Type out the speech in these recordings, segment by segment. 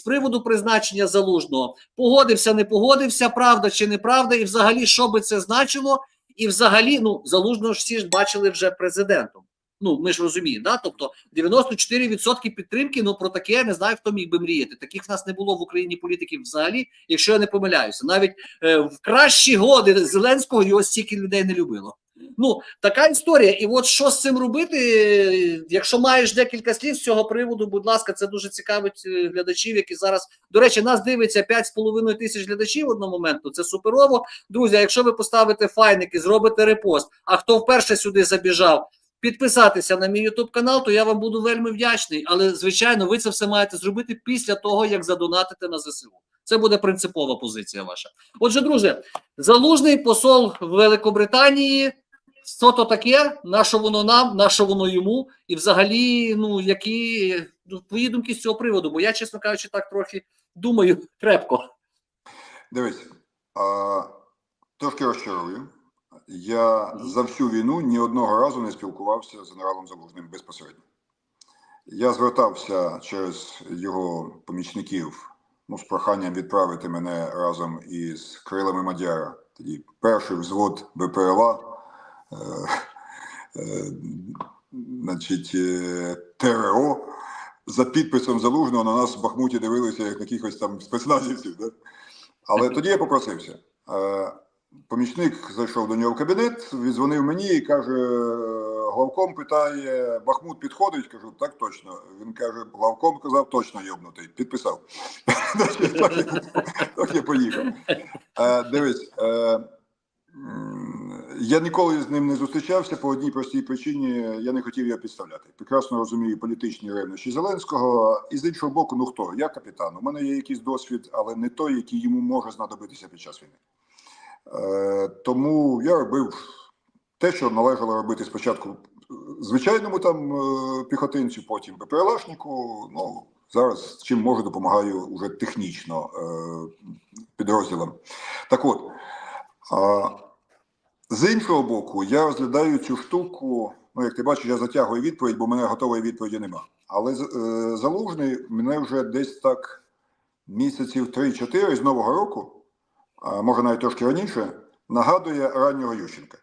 з приводу призначення залужного. Погодився, не погодився, правда чи неправда, і взагалі, що би це значило, і взагалі, ну залужного ж всі ж бачили вже президентом. Ну, ми ж розуміємо, да? тобто 94% підтримки. Ну про таке я не знаю, хто міг би мріяти. Таких в нас не було в Україні політиків взагалі, якщо я не помиляюся. Навіть е, в кращі годи Зеленського його стільки людей не любило. Ну така історія. І от що з цим робити? Якщо маєш декілька слів з цього приводу, будь ласка, це дуже цікавить е, глядачів, які зараз до речі, нас дивиться 5,5 тисяч глядачів одномоментно. Це суперово. Друзі, якщо ви поставите файники, зробите репост. А хто вперше сюди забіжав? Підписатися на мій YouTube канал, то я вам буду вельми вдячний. Але звичайно, ви це все маєте зробити після того, як задонатите на ЗСУ. Це буде принципова позиція ваша. Отже, друже, залужний посол Великобританії. Що то таке? На що воно нам, на що воно йому? І взагалі, ну які ну, твої думки з цього приводу? Бо я, чесно кажучи, так трохи думаю крепко. Дивись, а, трошки розчарую. Я за всю війну ні одного разу не спілкувався з генералом Залужним безпосередньо. Я звертався через його помічників ну, з проханням відправити мене разом із крилами Мадяра. Тоді перший взвод БПЛА, значить, е, ТРО за підписом Залужного на нас в Бахмуті дивилися як якихось там спецназівців. Да? Але тоді я попросився. Е, Помічник зайшов до нього в кабінет, віддзвонив мені і каже: главком питає, Бахмут підходить. Кажу, так точно. Він каже, главком казав, точно йобнутий. Підписав. Так я- поїхав. Е, Дивись, е, я ніколи з ним не зустрічався по одній простій причині. Я не хотів його підставляти. Прекрасно розумію політичні ревнощі Зеленського. І з іншого боку, ну хто? Я капітан. У мене є якийсь досвід, але не той, який йому може знадобитися під час війни. Е, Тому я робив те, що належало робити спочатку звичайному там е, піхотинцю, потім БПЛАшнику. Ну зараз чим можу, допомагаю уже технічно е, підрозділам. Так от, а, з іншого боку, я розглядаю цю штуку. Ну, як ти бачиш, я затягую відповідь, бо мене готової відповіді нема. Але е, залужний мене вже десь так місяців 3-4 з Нового року а може навіть трошки раніше, нагадує раннього Ющенка.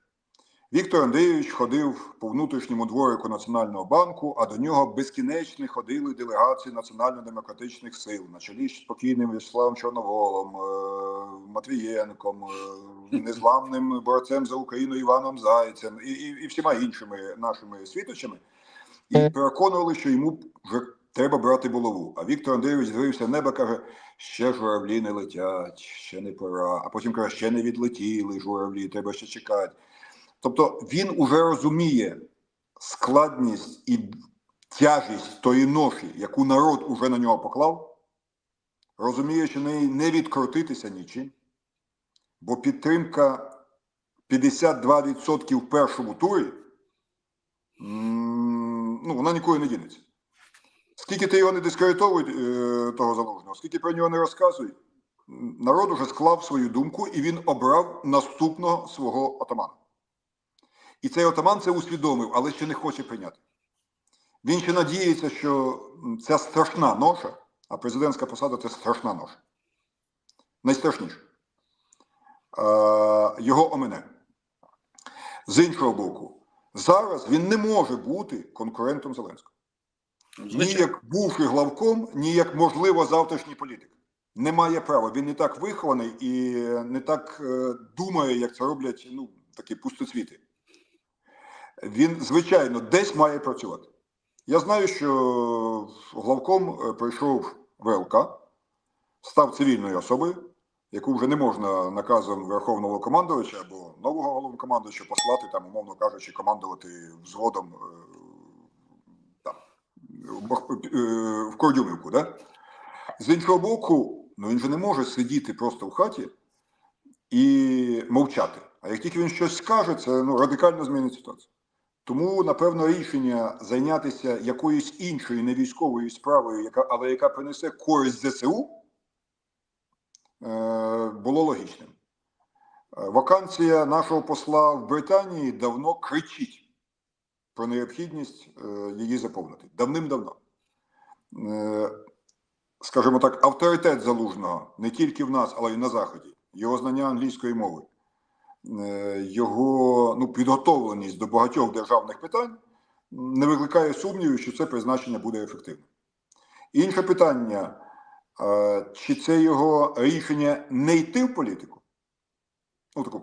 Віктор Андрійович ходив по внутрішньому дворику Національного банку, а до нього безкінечно ходили делегації національно-демократичних сил на чолі з спокійним Вячеславом Чорноволом, е, Матвієнком, е, незламним борцем за Україну Іваном Зайцем і, і, і всіма іншими нашими світочами, і переконували, що йому вже треба брати булаву. А Віктор Андрійович дивився в небо, каже: ще журавлі не летять, ще не пора. А потім каже, ще не відлетіли журавлі, треба ще чекати. Тобто він уже розуміє складність і тяжість тої ноші, яку народ уже на нього поклав, розуміє, що неї не відкрутитися нічим, бо підтримка 52% в першому турі, ну, вона ніколи не дінеться. Скільки ти його не дискредитовуй, е, того залужного, скільки про нього не розказуй, народ уже склав свою думку і він обрав наступного свого отамана. І цей отаман це усвідомив, але ще не хоче прийняти. Він ще надіється, що ця страшна ноша, а президентська посада це страшна ноша. Найстрашніша. Е, його омине. З іншого боку, зараз він не може бути конкурентом Зеленського. Ні як бувший главком, ні як можливо завтрашній політик. Не має права. Він не так вихований і не так е, думає, як це роблять ну, такі пустоцвіти. Він, звичайно, десь має працювати. Я знаю, що главком е, прийшов ВЛК, став цивільною особою, яку вже не можна наказом Верховного командувача або нового головнокомандувача послати, там, умовно кажучи, командувати взводом е, там, е, в Кордюмівку, да? З іншого боку, ну він же не може сидіти просто в хаті і мовчати. А як тільки він щось скаже, це ну, радикально змінить ситуацію. Тому, напевно, рішення зайнятися якоюсь іншою невійськовою справою, яка, але яка принесе користь ЗСУ, е, було логічним. Е, Вакансія нашого посла в Британії давно кричить про необхідність е, її заповнити. Давним-давно. Скажімо так, авторитет залужного не тільки в нас, але й на Заході, його знання англійської мови, його ну, підготовленість до багатьох державних питань не викликає сумнівів, що це призначення буде ефективним. Інше питання: е, чи це його рішення не йти в політику? Ну, таку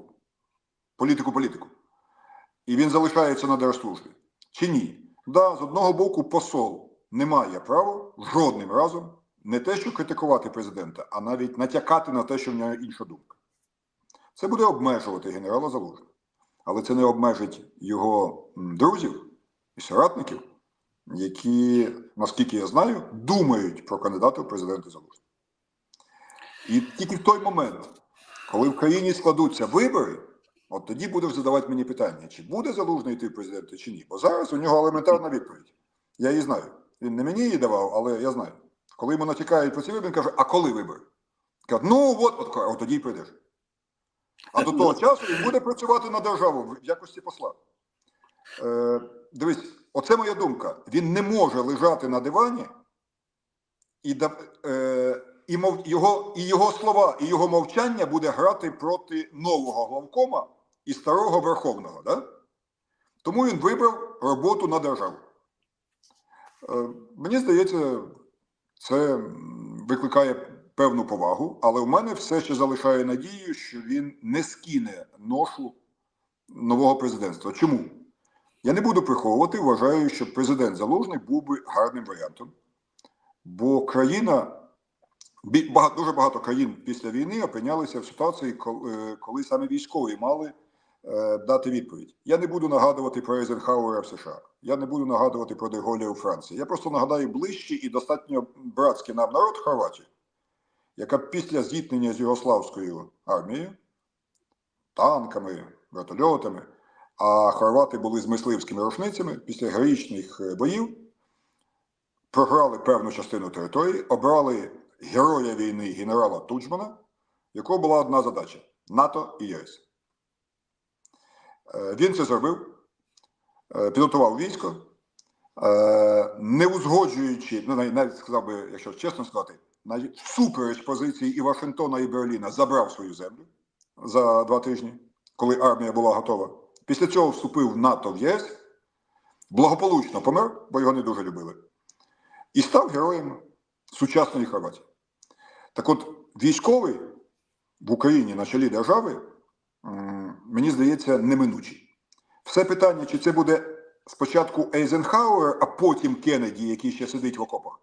політику-політику. І він залишається на держслужбі. Чи ні? Да, з одного боку, посол не має права жодним разом не те, що критикувати президента, а навіть натякати на те, що в нього інша думка. Це буде обмежувати генерала Залужного. Але це не обмежить його друзів і соратників, які, наскільки я знаю, думають про кандидата в президенти Залужного. І тільки в той момент, коли в країні складуться вибори, от тоді будеш задавати мені питання, чи буде залужний йти в президенти, чи ні. Бо зараз у нього елементарна відповідь. Я її знаю. Він не мені її давав, але я знаю. Коли йому натякають про ці вибори, він каже, а коли вибори? Каже, ну от, от, от тоді й прийдеш. А до того часу він буде працювати на державу в якості посла. Е, дивись, оце моя думка. Він не може лежати на дивані і, е, і, мов, його, і його слова, і його мовчання буде грати проти нового главкома і старого Верховного. Да? Тому він вибрав роботу на державу. Е, мені здається, це викликає певну повагу, але в мене все ще залишає надію, що він не скине ношу нового президентства. Чому? Я не буду приховувати, вважаю, що президент Залужний був би гарним варіантом, бо країна, дуже багато країн після війни опинялися в ситуації, коли, е, коли саме військові мали е, дати відповідь. Я не буду нагадувати про Ейзенхауера в США. Я не буду нагадувати про Деголя у Франції. Я просто нагадаю ближчий і достатньо братський нам народ Хорватію, яка після зіткнення з Югославською армією, танками, вертольотами, а хорвати були з мисливськими рушницями після героїчних е, боїв, програли певну частину території, обрали героя війни генерала Туджмана, якого була одна задача НАТО і ЄС. Е, Він це зробив, е, підготував військо, не узгоджуючи, ну навіть сказав би, якщо чесно сказати, навіть всупереч позиції і Вашингтона, і Берліна забрав свою землю за два тижні, коли армія була готова. Після цього вступив в НАТО в ЄС, благополучно помер, бо його не дуже любили, і став героєм сучасної Хорватії. Так от, військовий в Україні на чолі держави, мені здається, неминучий. Все питання, чи це буде спочатку Ейзенхауер, а потім Кеннеді, який ще сидить в окопах.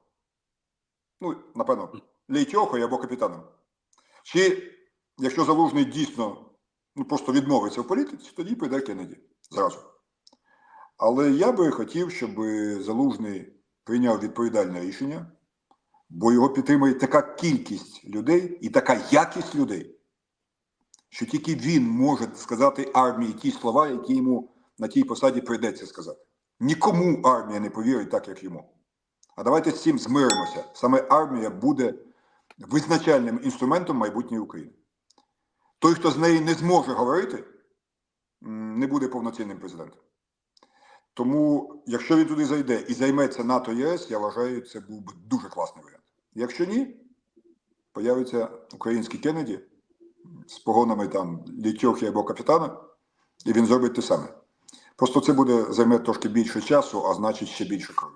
Ну, напевно, Лейтьохою або капітаном. Чи якщо залужний дійсно ну, просто відмовиться в політиці, тоді піде Кеннеді зразу. Але я би хотів, щоб залужний прийняв відповідальне рішення, бо його підтримує така кількість людей і така якість людей, що тільки він може сказати армії ті слова, які йому на тій посаді прийдеться сказати. Нікому армія не повірить так, як йому. А давайте з цим змиримося. Саме армія буде визначальним інструментом майбутньої України. Той, хто з неї не зможе говорити, не буде повноцінним президентом. Тому, якщо він туди зайде і займеться НАТО ЄС, я вважаю, це був би дуже класний варіант. Якщо ні, появиться український Кеннеді з погонами там літьохи або капітана, і він зробить те саме. Просто це буде займе трошки більше часу, а значить ще більше крові.